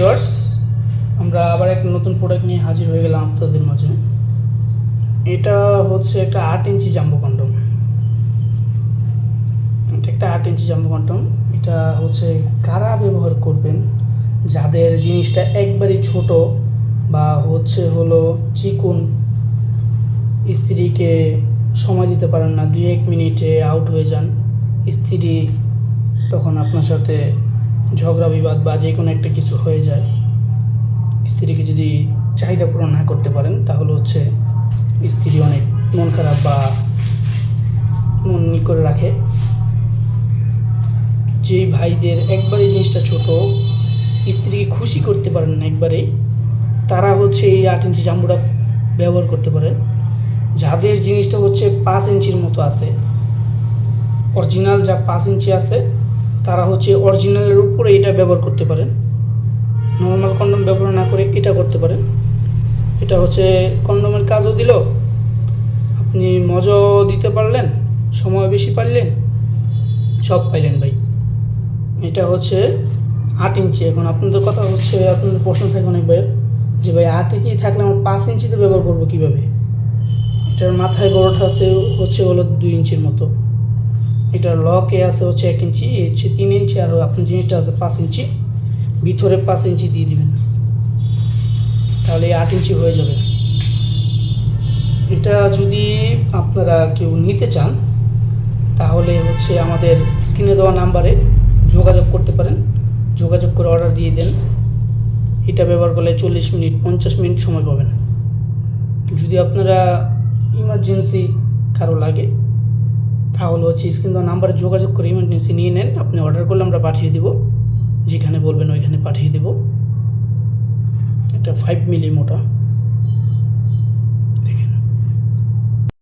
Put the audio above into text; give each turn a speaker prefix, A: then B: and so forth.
A: Viewers আমরা আবার একটা নতুন প্রোডাক্ট নিয়ে হাজির হয়ে গেলাম আপনাদের মাঝে। এটা হচ্ছে একটা আট ইঞ্চি জাম্বো কন্ডম। এটা একটা আট ইঞ্চি জাম্বো কন্ডম। এটা হচ্ছে কারা ব্যবহার করবেন? যাদের জিনিসটা একবারই ছোট বা হচ্ছে হলো চিকুন, স্ত্রীকে সময় দিতে পারেন না, দুই এক মিনিটে আউট হয়ে যান, স্ত্রী তখন আপনার সাথে ঝগড়া, বিবাদ বা যে কোনো একটা কিছু হয়ে যায়। স্ত্রীকে যদি চাহিদা পূরণ না করতে পারেন, তাহলে হচ্ছে স্ত্রী অনেক মন খারাপ বা মন ই করে রাখে। যেই ভাইদের একবারে জিনিসটা ছোট, স্ত্রীকে খুশি করতে পারেন না একবারেই, তারা হচ্ছে এই আট ইঞ্চি জাম্বুটা ব্যবহার করতে পারেন। যাদের জিনিসটা হচ্ছে পাঁচ ইঞ্চির মতো আছে, অরিজিনাল যা পাঁচ ইঞ্চি আছে তারা হচ্ছে অরিজিনালের উপরে এটা ব্যবহার করতে পারেন নর্মাল কন্ডম ব্যবহার না করে এটা করতে পারেন এটা হচ্ছে কন্ডমের কাজও দিল। আপনি মজাও দিতে পারলেন সময় বেশি পারলেন সব পাইলেন ভাই। এটা হচ্ছে আট ইঞ্চি। এখন আপনাদের কথা হচ্ছে, আপনাদের প্রশ্ন থাকে অনেক ভাইয়ের, যে ভাই আট ইঞ্চি থাকলে আমার পাঁচ ইঞ্চিতে ব্যবহার করব কীভাবে? এটার মাথায় বড়টা হচ্ছে হচ্ছে হলো দুই ইঞ্চির মতো। এটার লকে আছে হচ্ছে এক ইঞ্চি হচ্ছে তিন ইঞ্চি, আর আপনার জিনিসটা আছে পাঁচ ইঞ্চি। ভিতরে পাঁচ ইঞ্চি দিয়ে দিবেন। তাহলে আট ইঞ্চি হয়ে যাবে। এটা যদি আপনারা কেউ নিতে চান, তাহলে হচ্ছে আমাদের স্ক্রিনে দেওয়া নাম্বারে যোগাযোগ করতে পারেন। যোগাযোগ করে অর্ডার দিয়ে দেন। এটা ব্যবহার করলে চল্লিশ মিনিট, পঞ্চাশ মিনিট সময় পাবেন। যদি আপনারা ইমার্জেন্সি কারও লাগে তাহলে হচ্ছে স্ক্রিন দেওয়া নাম্বারে যোগাযোগ করে ইমার্জেন্সি নিয়ে নেন, আপনি অর্ডার করলে আমরা পাঠিয়ে দেবো। যেখানে বলবেন ওইখানে পাঠিয়ে দেবো। এটা ফাইভ মিলি মোটা